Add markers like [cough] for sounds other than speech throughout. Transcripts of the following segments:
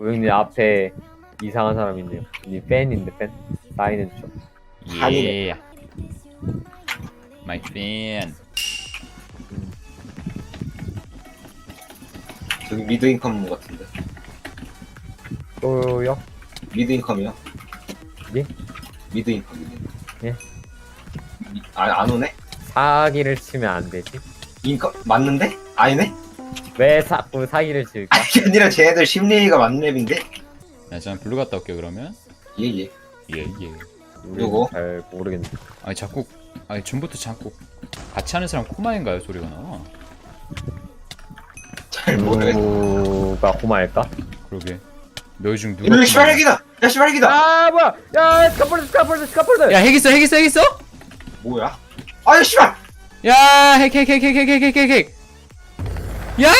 오영님 앞에 이상한 사람 있네요. 이 팬인데 팬 사인해 주죠. 예. My fan. 저기 미드 인컴 같은데. 또요? 미드 인컴이요? 예? 미드 인컴. 미드 인컴. 예. 미- 아, 안 오네? 사기를 치면 안 되지. 인컴 맞는데? 아니네? 왜 자꾸 사기를 칠까? 아니 게 아니라 쟤네들 심리가 맞는 앱인데? 야, 저는 블루 갔다 올게 그러면. 예 예. 예, 예. 우리 요거? 잘 모르겠네. 아니 자꾸 아니 전부터 자꾸 같이 하는 사람 코마인가요 소리가 나? 잘 모르겠어. 누가 고마일까? 그러게. 너희 중 누가? 이거 코마야? 시발핵이다! 야 시발핵이다! 아 뭐야? 야 스카폴드 스카폴드 스카폴드. 야, 핵 있어, 핵 있어, 핵 있어? 뭐야? 아야 씨발! 야, 핵, 핵, 핵, 핵, 핵, 핵, 핵, 핵, 핵. 야!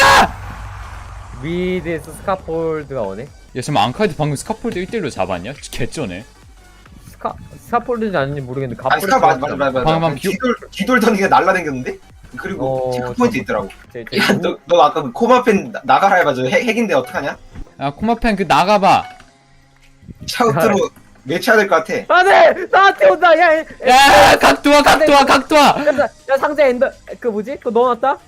미드에서 스카폴드가 오네. 야, 잠깐 안카이드 방금 스카폴드 1대1로 잡았냐? 개쩌네. 스카 스카폴드인지 아닌지 모르겠는데 아. 스카 맞아 맞아 맞아. 방금 맞아. 비- 뒤돌 뒤돌던기가 날라댕겼는데? 그리고 어, 체크 포인트 잠깐. 있더라고. 제, 제 야 너 너 아까 그 코마펜 나- 나가라 해가지고 핵, 핵인데 어떡하냐? 야, 코마팬 그 나가봐. 샤우트로 매치해야 될 것 같아. 안 돼 나한테 온다 야, 야, 야, 각도와, 각도와, 각도와. 야, 야 상자 엔더 그 뭐지 그거 넣어놨다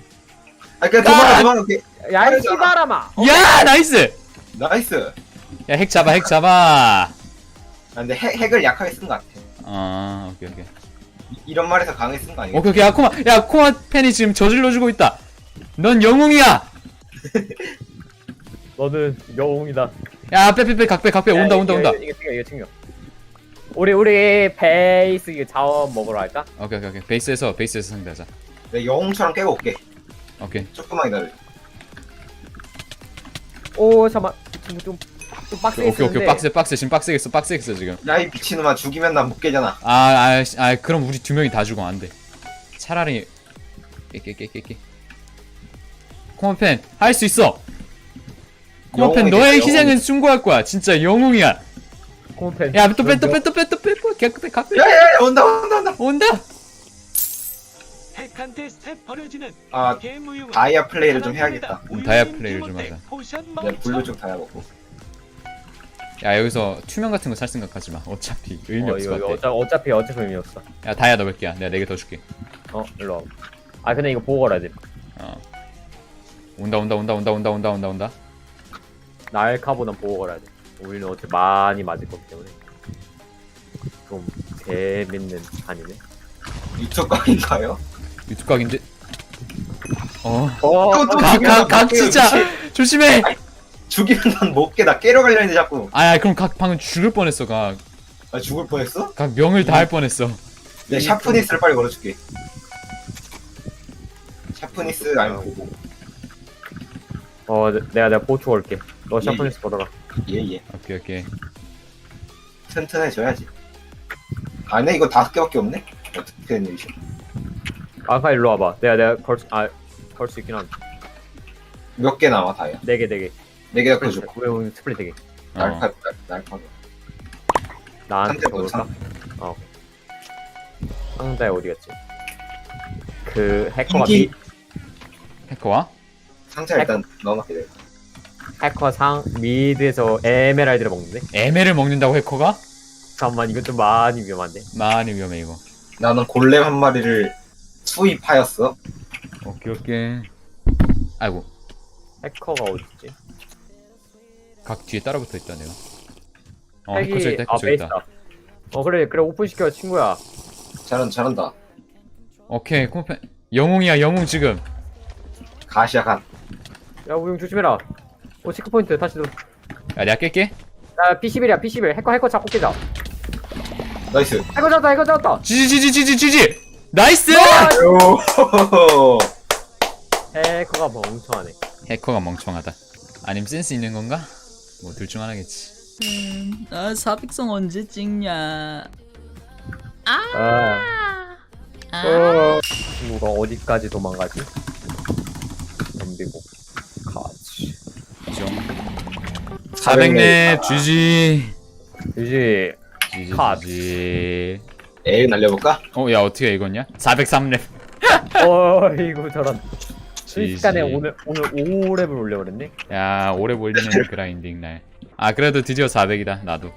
아 그냥 도망가 도망가. 오케이. 야이. 씨바라마 야, 나이스. 나이스. 야, 핵 잡아, 핵 잡아. 아, 근데 핵, 핵을 약하게 쓴 것 같아. 아, 오케이, 오케이. 이- 이런 말에서 강하게 쓴 거 아니야? 오케이, 오케이. 야, 코마, 야, 코마 팬이 지금 저질러주고 있다. 넌 영웅이야. [laughs] 너는 영웅이다 야, 빼, 빼, 빼, 각빼, 각빼. 온다, 야, 온다, 이거, 온다. 이거, 이거 챙겨 이거 챙겨 우리 우리 베이스 이거 자원 먹으러 갈까? 오케이, 오케이, 오케이. 베이스에서, 베이스에서 상대하자. 내가 영웅처럼 깨고 올게. 오케이. 조금만 기다려. 오 잠만 좀, 좀, 좀 빡세게 오케이, 오케이. 쓰는데 빡세, 빡세. 지금 빡세게 써, 빡세게 써, 지금. 야이 미친놈아 죽이면 난 못 깨잖아. 아, 아, 씨, 아, 그럼 우리 두 명이 다 죽어 안 돼. 차라리 깨깨깨깨깨. 코마팬 할수 있어. 코마팬 영웅이 너의 희생은 영웅이. 숭고할 거야. 진짜 영웅이야. 콤펜 야, 또 빼, 또 빼, 또 빼, 또 빼, 또 빼, 각빼, 각빼. 야야야 온다 온다 온다. 온다. 핵한테 스텝 버려지는 아 개무용은 다이아 플레이를 좀 해야겠다. 음, 다이아 플레이를 좀 하자. 내가 블루 쪽 다이아 먹고. 야, 여기서 투명 같은 거 살 생각하지 마. 어차피 의미 어, 없을 이거, 이거 것 같아. 어차, 어차피 어차피 의미 없어 야, 다이아 넣을 게야. 내가 네 개 더 줄게. 어 일로 와봐 아 근데 이거 보고 걸어야 돼 어. 온다, 온다, 온다, 온다, 온다, 온다, 온다, 온다. 날카보단 보고 걸어야 돼 우리는 어차피 많이 맞을 거기 때문에 좀 재밌는 판이네 유튜브 각인가요? 유튜브 각인데. 어. 어 또, 또 각, 각, 각, 진짜. 조심해. 죽이면 난못 깨. 나 깨러 가려 했는데 자꾸. 아, 그럼 각 방금 죽을 뻔했어, 각. 나 죽을 뻔했어? 각 명을 다 할 뻔했어. 내가 샤프니스를 빨리 걸어줄게. 샤프니스 아니면 보고. 어 내- 내가 내가 보초 걸게 너 샤프니스 걸어라 예예. 오케이, 오케이. 튼튼해져야지. 아네 이거 다섯 개밖에 없네. 어떻게 된 일이지? 아까 일로 와봐 내가 내가 걸아걸 수 있긴 한네 몇개 나와 다이아? 개, 네 개. 네 개가 그줘. 왜 오늘 스플릿 네 개. 어. 날카 날- 날카. 나한테 상대 뭐 줘볼까? 어. 오케이. 상자에 어디 갔지? 그 해커가 인기. 미, 해커와? 상자 일단 넣어놓게 돼. 해커 상 미드에서 에메랄드를 먹는데? 에메를 먹는다고 해커가? 잠깐만 이건 좀 많이 위험한데? 많이 위험해 이거. 나는 골렘 한 마리를 수입하였어. 오케이 오케이. 아이고 해커가 어딨지? 각 뒤에 따라붙어 있다 내가. 어 해커 저기 있다 해커 아 저기 있다. 베이스다. 어 그래 그래 오픈 시켜 친구야. 잘한 잘한다. 오케이 코펜 영웅이야 영웅 지금. 가시야 간. 야 우용 조심해라. 오 체크 포인트 다시 들어. 야 내가 깰게. 야 P11이야 P11 해커 해커 잡고 깨자. 나이스. 해커 잡았다 해커 잡았다. 지지지지지지 지지. 나이스. 오. 해커가 멍청하네. 해커가 멍청하다. 아님 센스 있는 건가? 뭐 둘 중 하나겠지. 음, 아 사백성 언제 찍냐? 아. 아, 어. 친구가 어디까지 도망가지? 덤비고 가지. 좀. 400렙 GG. 유지 GG 컷. GG. 에이 날려볼까? 어 야 어떻게 이거냐? 403렙. [laughs] 어이구 저런 [laughs] 순식간에 지지. 오늘 오늘 5렙을 올려버렸네. 야 오래 몰리는 [laughs] 그라인딩 날 아 그래도 드디어 400이다 나도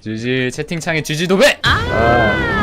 주지 채팅창에 주지 도배 아,